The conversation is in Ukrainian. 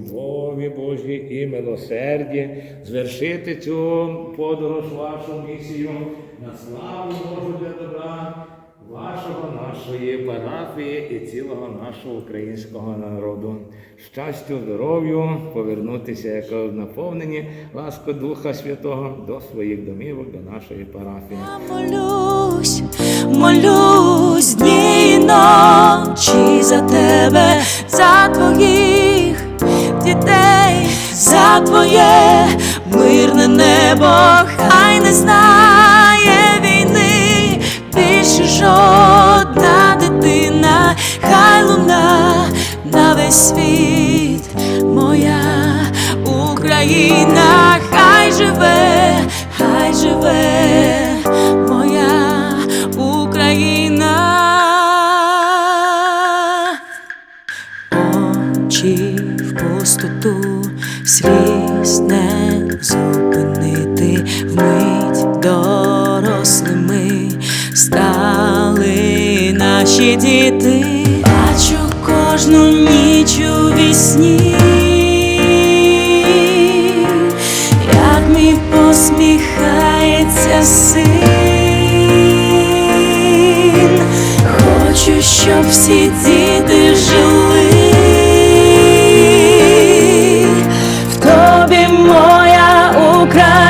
любові Божій і милосерді звершити цю подорож вашу місію на славу Божу для добра вашого, нашої парафії і цілого нашого українського народу. Щастю, здоров'ю, повернутися як наповнені ласку Духа Святого до своїх домівок, до нашої парафії. Молюсь, молюсь дні і ночі за тебе, за твоїх дітей, за твоє мирне небо, хай не знає війни, більше жодна дитина, хай луна на весь світ, моя Україна, хай живе, хай живе. Моя Україна пустоту, свість не зупинити. Вмить дорослими стали наші діти, бачу кожну ніч у вісні, як мій посміхається син, хочу, щоб всі діти. comprar.